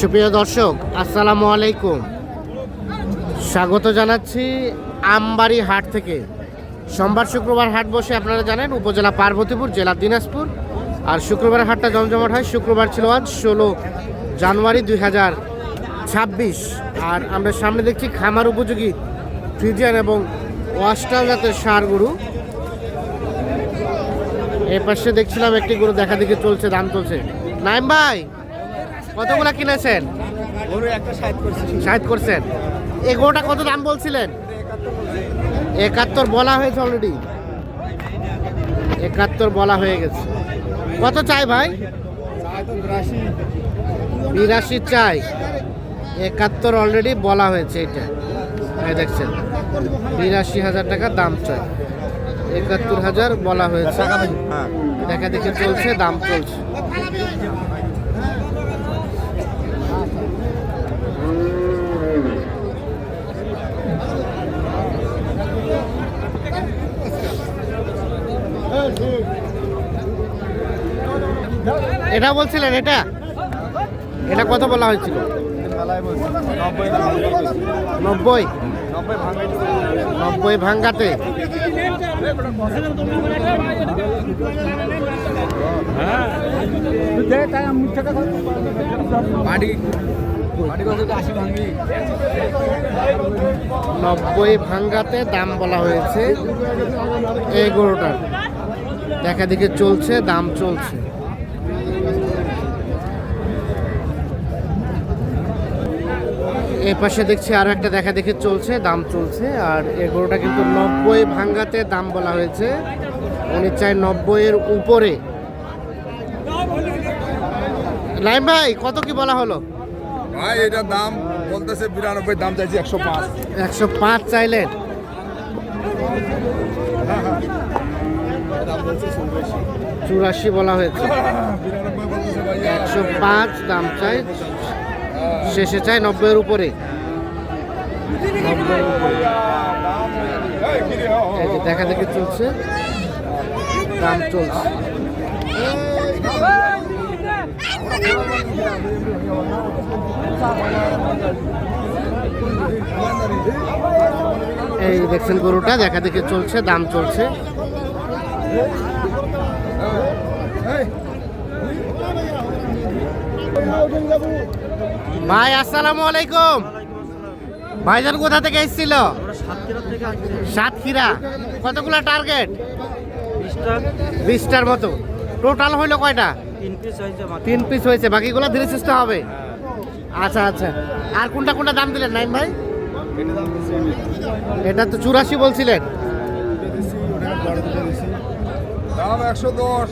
সুপ্রিয় দর্শক, আসসালামু আলাইকুম। স্বাগত জানাচ্ছি আমবাড়ি হাট থেকে। সোমবার শুক্রবার হাট বসে আপনারা জানেন, উপজেলা পার্বতীপুর, জেলা দিনাজপুর। আর শুক্রবার হাটটা জমজমাট হয়, শুক্রবার ছিল আজ ষোলো জানুয়ারি দুই হাজার ছাব্বিশ। আর আমরা সামনে দেখছি খামার উপযোগী ফ্রিজিয়ান এবং ওয়াস্টাল জাতের সার গরু। এ পাশে দেখছিলাম একটি গরু, দেখা দেখি চলছে, দাম চলছে। নাইম ভাই! কতগুলা কিনেছেন? ষাট করছেন? এই গরুটা কত দাম বলছিলেন? একাত্তর বলা হয়েছে অলরেডি একাত্তর বলা হয়ে গেছে। কত চাই ভাই? বিরাশি চাই। একাত্তর অলরেডি বলা হয়েছে এটা। দেখছেন বিরাশি হাজার টাকা দাম চাই। একাত্তর হাজার বলা হয়েছে। হ্যাঁ। দেখা দেখে চলছে দাম চলছে। এটা বলছিলেন, এটা? এটা কত বলা হয়েছিল? নব্বই। নব্বই ভাঙ্গাতে। নব্বই ভাঙ্গাতে দাম বলা হয়েছে এই গরুটার। দেখা দেখে চলছে দাম চলছে। এ পাশে দেখছি আরও একটা দেখা দেখে চলছে দাম চলছে আর এই গরুটা কিন্তু নব্বই ভাঙ্গাতে দাম বলা হয়েছে। উনি চাই নব্বইয়ের উপরে। লাইম ভাই কত কি বলা হলো? ভাই এটার দাম বলতেছে বিরানব্বই দাম চাইছি একশো পাঁচ। একশো পাঁচ চাইলেন। চুরাশি বলা হয়েছে। একশো পাঁচ দাম চাই। শেষে চাই নব্বইয়ের উপরে। দেখা দেখি চলছে। দাম চলছে। এই দেখছেন গরুটা, দেখা দেখি চলছে, দাম চলছে। ভাই, আসসালামু আলাইকুম। ভাইজান কোথা থেকে এসেছিল? সাতক্ষীরা। কতগুলা টার্গেট বিশটার মতো। টোটাল হইল কয়টা? তিন পিস হয়েছে। বাকিগুলো ধীরে সুস্থ হবে। আচ্ছা আচ্ছা। আর কোনটা কোনটা দাম দিলেন নাইম ভাই? এটা তো চুরাশি বলছিলেন। দাম একশো দশ।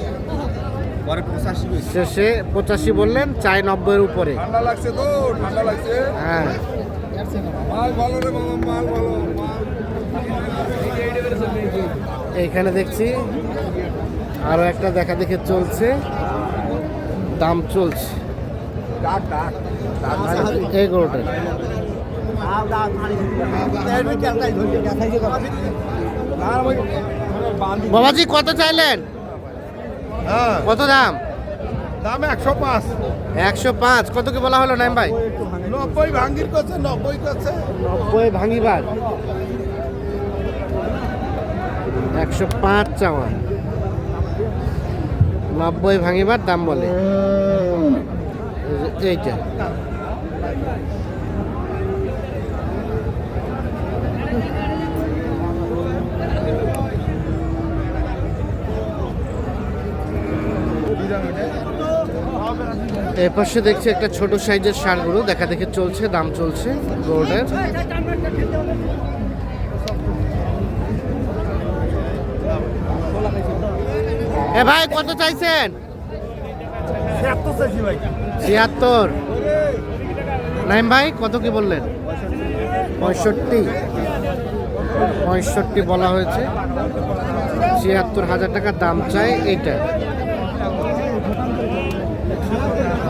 পরে পঁচাশি শেষে পঁচাশি বললেন চাই নব্বইয়ের উপরে। ঠান্ডা লাগছে তো ঠান্ডা লাগছে। হ্যাঁ। মাল ভালো রে মামা মাল ভালো এইখানে দেখছি আরও একটা দেখা দেখে চলছে। দাম চলছে। এই গরুটা বাবাজি কত চাইলেন? হ্যাঁ। কত দাম? দাম একশো পাঁচ। একশো পাঁচ। কত কি বলা হলো নাইম ভাই? নব্বই ভাঙ্গির করছে নব্বই করছে। নব্বই ভাঙিবার। একশো পাঁচ চাওয়া। নব্বই ভাঙিবার দাম বলে। এইটা। এর পাশে দেখছি একটা ছোট সাইজের সার গরু দেখা দেখে চলছে, দাম চলছে গরুটার। এ ভাই, কত চাইছেন? ছিয়াত্তর। নাইম ভাই, কত কি বললেন? পঁয়ষট্টি। পঁয়ষট্টি বলা হয়েছে। ছিয়াত্তর হাজার টাকা দাম চাই এইটা।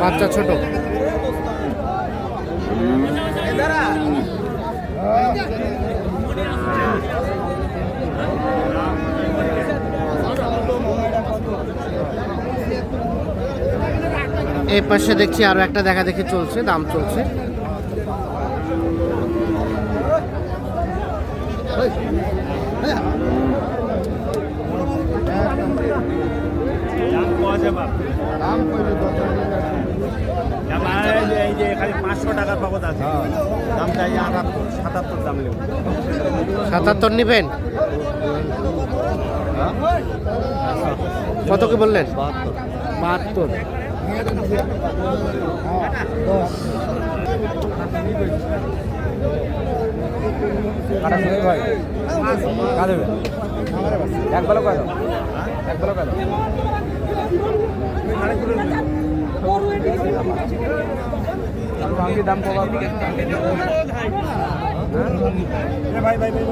বাচ্চা ছোট। এই পাশে দেখছি আরও একটা দেখা দেখি চলছে দাম চলছে। এই যে পাঁচশো টাকার বাবদ আছে সাতাত্তর দাম সাতাত্তর নিবেন? কত কি বললেন? বাহাত্তর। ভাই। কাটা এক বেলা কয় দাম ভাই ভাই ভাই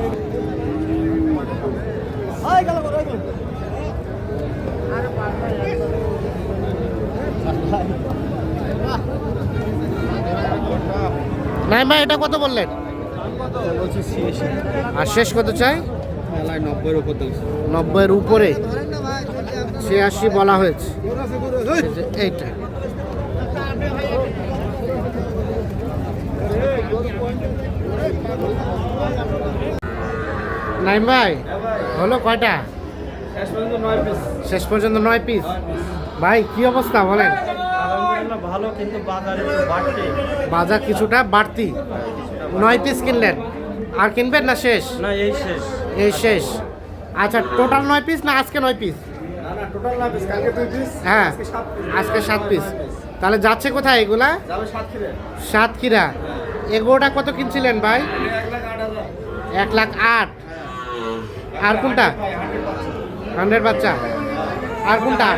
নাই ভাই এটা কত বললেন? আর শেষ কত চাই? মেলায় নব্বইয়ের উপর দেখছি নব্বইয়ের উপরে। ছিয়াশি বলা হয়েছে। এইটা। নাইম ভাই হলো কয়টা? শেষ পর্যন্ত নয় পিস ভাই কি অবস্থা বলেন? ভালো কিন্তু বাজার কিছুটা বাড়তি। নয় পিস কিনলেন। আর কিনবেন না শেষ? না এই শেষ। এই শেষ। আচ্ছা টোটাল নয় পিস না আজকে নয় পিস হ্যাঁ আজকে সাত পিস। তাহলে যাচ্ছে কোথায় এগুলা? সাতক্ষীরা। এগোটা কত কিনছিলেন ভাই? এক লাখ আট। আর কোনটা? হান্ড্রেড বাচ্চা। আর কোনটা?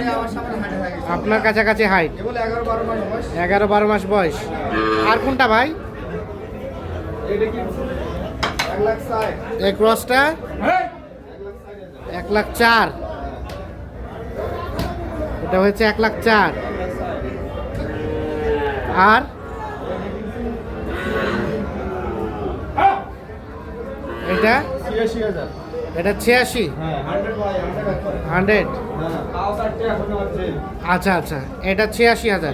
আপনার কাছাকাছি হাইট এগারো বারো মাস বয়স। আর কোনটা ভাই? এই ক্রসটা? এক লাখ চার। এটা হয়েছে এক লাখ চার। আর? এটা? এটা ছিয়াশি। হান্ড্রেড। আচ্ছা আচ্ছা এটা ছিয়াশি হাজার।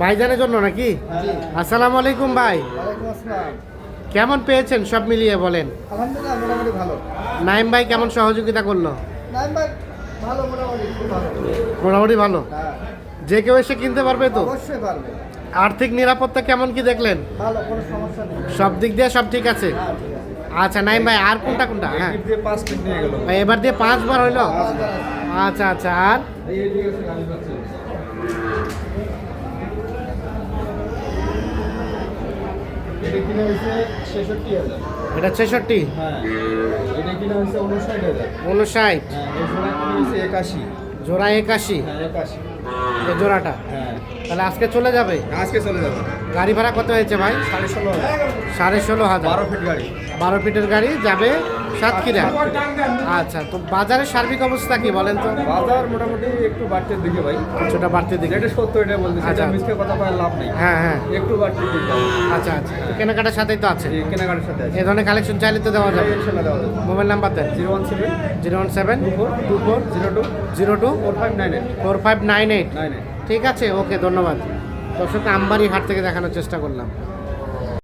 ভাইজানের জন্য নাকি? আসসালামু আলাইকুম ভাই। কেমন পেয়েছেন? সব মিলিয়ে বলেন। নাইম ভাই কেমন সহযোগিতা করল? নাইম ভাই ভালো মোটামুটি ভালো। হ্যাঁ। যে কেউ এসে কিনতে পারবে তো? আর্থিক নিরাপত্তা কেমন কি দেখলেন? সব দিক দিয়ে সব ঠিক আছে? হ্যাঁ আচ্ছা নাই ভাই আর কোনটা কোনটা? হ্যাঁ। ভাই এবার দিয়ে পাঁচবার হইল আচ্ছা আচ্ছা আর এই ঠিক আছে গাড়ি পাচ্ছে এটা কিনে হয়েছে ছেষট্টি হাজার। এটা ছেষট্টি? হ্যাঁ এটা কিনে হয়েছে উনষাট হাজার। উনষাট? হ্যাঁ একাশি। জোড়া একাশি? হ্যাঁ একাশি। এই জোড়াটা? হ্যাঁ। তাহলে আজকে চলে যাবে? আজকে চলে যাবে। গাড়ি ভাড়া কত হয়েছে ভাই? সাড়ে ষোলো সাড়ে ষোলো হাজার। বারো ফিট গাড়ি। বারো ফিটের গাড়ি যাবে সাতক্ষীরা আচ্ছা তো বাজারের সার্বিক অবস্থা কি বলেন তো? বাজার মোটামুটি একটু বাড়তে দিকে ভাই। কিছুটা বাড়তে দিকে। যেটা সত্য এটা বলতেছি আচ্ছা। এটা মিথ্যে কথা বলার লাভ নেই। হ্যাঁ হ্যাঁ। একটু বাড়তে দিকে। আচ্ছা আচ্ছা। কেনাকাটার সাথেই তো আছে। এই কেনাকাটার সাথে আছে। এ ধরনের কালেকশন চাইলে তো দেওয়া যাবে। ইনশাল্লাহ দেওয়া যাবে। মোবাইল নাম্বার দেন। Zero one seven. Zero one seven. Two four. Two four. Zero two. Zero two. Four five nine eight. Four five nine eight. Nine eight. ঠিক আছে ওকে ধন্যবাদ। দর্শক আমবাড়ি হাট থেকে দেখানোর চেষ্টা করলাম।